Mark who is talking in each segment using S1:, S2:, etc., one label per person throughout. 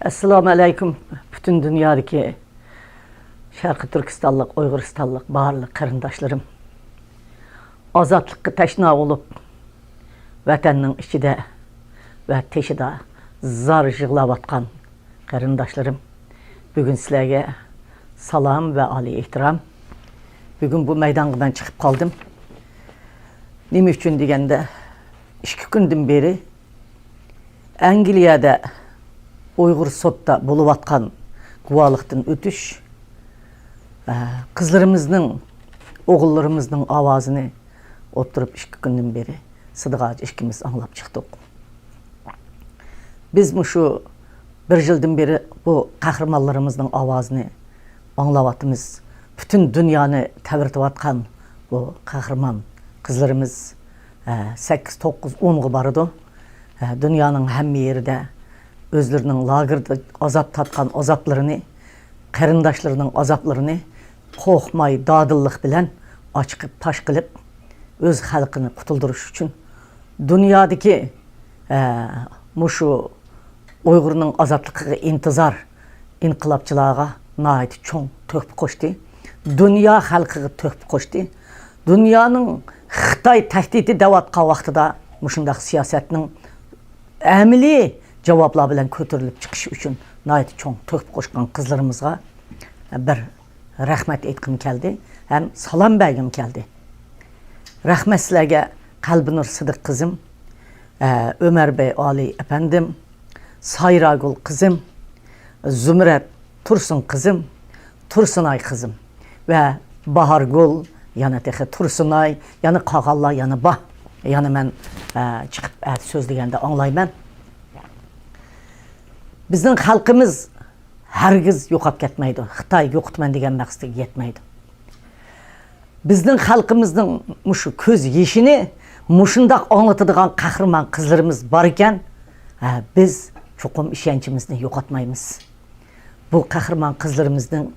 S1: Assalomu alaykum butun dunyodagi Sharqi Turkistonlik, Uyg'uristonlik barliq qarindoshlarim. Ozodlikqa tashna bo'lib, vatanning ichida va teshida zar yig'layotgan qarindoshlarim. Bugun sizlarga salom va oliy ehtirom. Bugun bu maydonga ben chiqib qoldim. Nima uchun deganda, ikki kundan beri Angliyada Uyghur sotda bo'layotgan guvohlikdan o'tish e, qizlarimizning o'g'illarimizning ovozini o'tirib ikki kundan beri sidiqaj ikkimiz anglab chiqdik biz shu bir yildan beri bu qahramonlarimizning ovozini anglayapmiz butun dunyoni tavirtayotgan bu qahramon qizlarimiz e, sakkiz to'qqiz o'nga boradi E, dunyoning özlərinin lağırda azap tatqan azaplarını, qarindaşlarının azaplarını qorxmay, dadillıq bilən açıb taş qılıb öz xalqını qutulduruş üçün dünyadakı e, muşu Uyğurunun azadlığına intizar inqilabçılara nəhayət çox töhfə qoşdu. Dünya xalqına töhfə qoşdu. Dünyanın Xitay təhdidi dəvatqa vaxtında muşundaq siyasətinin əmili cavablar bilen kötürülüp çıkış üçün nayet çoğun töhp koşkan kızlarımızga bir rahmet etkim geldi. Hem salam belgim geldi. Rahmet sizlerge Kalbinur Sıdık kızım, e, Ömer Bey Ali efendim, Sayragul kızım, Zümret Tursun kızım, Tursunay kızım ve Bahar Gul yani tehe Tursunay, yani Kağalla, yani Bah. Yani ben e, çıkıp e, söz diyende anlayayım ben anlayman. Bizning xalqimiz hargiz yo'qolib ketmaydi. Xitoy yo'qitman degan maqsadga yetmaydi. Bizning xalqimizning mushu ko'z yeshini mushundoq anglatadigan qahramon qizlarimiz bor ekan, biz cho'qim ishonchimizni yo'qotmaymiz. Bu qahramon qizlarimizning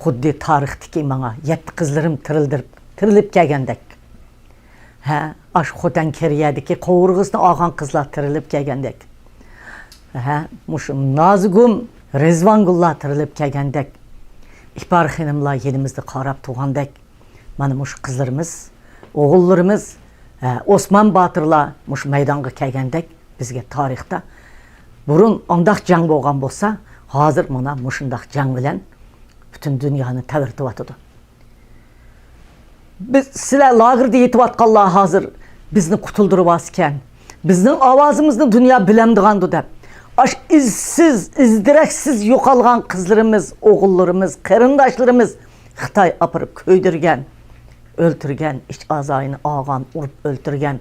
S1: xuddi tarixdagi menga yetti qizlarim tirildirib, tirilib kelgandek ha ash xotan keriyadiki qovurg'isini olgan qizlar tirilib kelgandek ha mushu nozigum rezvangullar tirilib kelgandek ipar xonimlar yenimizda qarab turgandek mana mushu qizlarimiz o'g'illarimiz osmon botirlar mushu maydonga kelgandek bizga tarixda burun ondoq jang bo'lgan bo'lsa hozir mana mushundoq jang bilan butun dunyoni tavirtibyotidi biz sizler lagırda yetip atkallar hazır bizni kutulduruvazken bizning ovozimizni dunyo bilemdigandu deb izsiz, izdirəksiz yoxalğan qızlarımız, oğullarımız, qərindəşlərimiz Xitay aparıb köydürgən, öldürgən, iç azayını ağan, urub öldürgən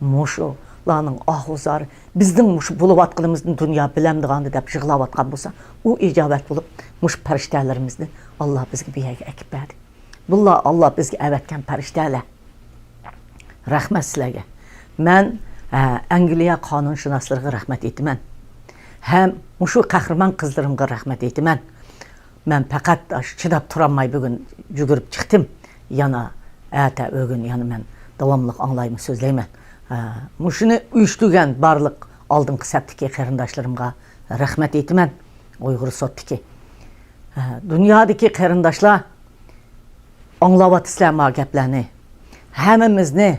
S1: muşu lanın ahuzarı. Біздің мұш болып атқанымыздың дүния біләмдіғанды деп жығылап атқан болса о ижабат болып мұш пәриштәлерімізді алла бізге бияге әкіп бәрді бұлла алла бізге әвәткен пәриштәлі рахмет сілерге мен ә, англия қануншынасларға рахмет етімін Həm muşu qəhrəman qızlarımğa rəhmət etmən. Mən fəqət çidab turanmay bugün yügürüb çıxdım. Yana ətə ögün yəni mən davamlıq anlayımı sözləymən. Muşunu uyuştugan barlıq aldın qısabdiki qarindaşlarımğa rəhmət etmən. Uyğur sotdiki. Dünyadakı qarindaşlar anglayapsizlar ma gaplarni hammamizni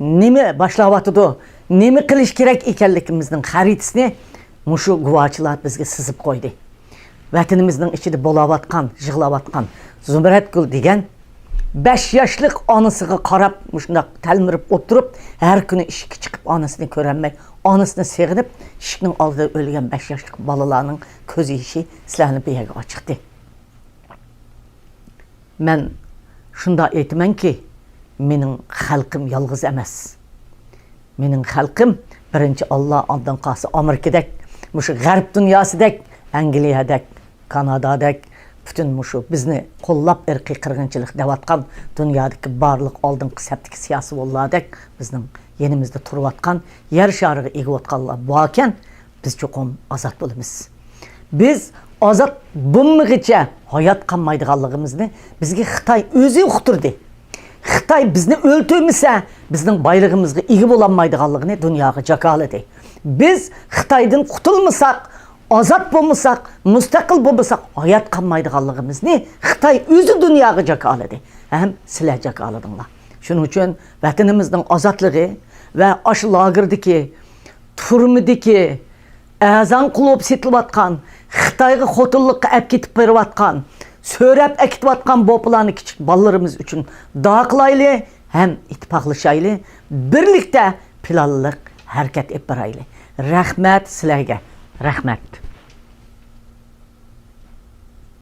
S1: nima boshlayotidi nima qilish kerak ekanligimizning xaritasini mushu guvohchilar bizga sizib qo'ydi vatanimizning ichida bo'layotgan yig'layotgan zumratgul degan besh yoshlik onasiga qarab shundoq talmirib o'tirib har kuni ishga chiqib onasini ko'rolmay onasini seg'inib eshikning oldida o'lgan besh yoshlik bolalarning ko'z yoshi sizlarni bu yerga ochiqdi man shunda aytamanki mening xalqim yolg'iz emas. Mening xalqim birinchi olloh ondan qolsa amerikadek mushu g'arb dunyosidek angliyadek kanadadek butun mushu bizni qo'llab irqiy qirg'inchilik deyotgan dunyodagi barliq oldingi sapdagi siyosiy bo'llardek bizning yenimizda turayotgan yer shariga egayotganlar bor ekan biz cho'qim ozod bo'lamiz biz ozod bo'lmagicha hayot qolmaydiganligimizni bizga xitoy o'zi uqtirdi xitoy bizni o'ltirmasa bizning boylig'imizga ega bo'lolmaydiganligini dunyoga jakoladi biz xitoydan qutulmasak ozod bo'lmasak mustaqil bo'lmasak hayot qolmaydiganligimizni xitoy o'zi dunyoga jakoladi ham sizlar jakoladinglar shuning uchun vatanimizning ozodligi va osh lagerdagi turmidagi azon qilib setilayotgan xitoyga xotinlikqa olib ketib berayotgan so'rab akitayotgan bo'plarni kichik bolalarimiz uchun duo qilayli ham ittifoqlashayli birlikda planliq harakat olib borayli rahmat sizlarga. Rahmat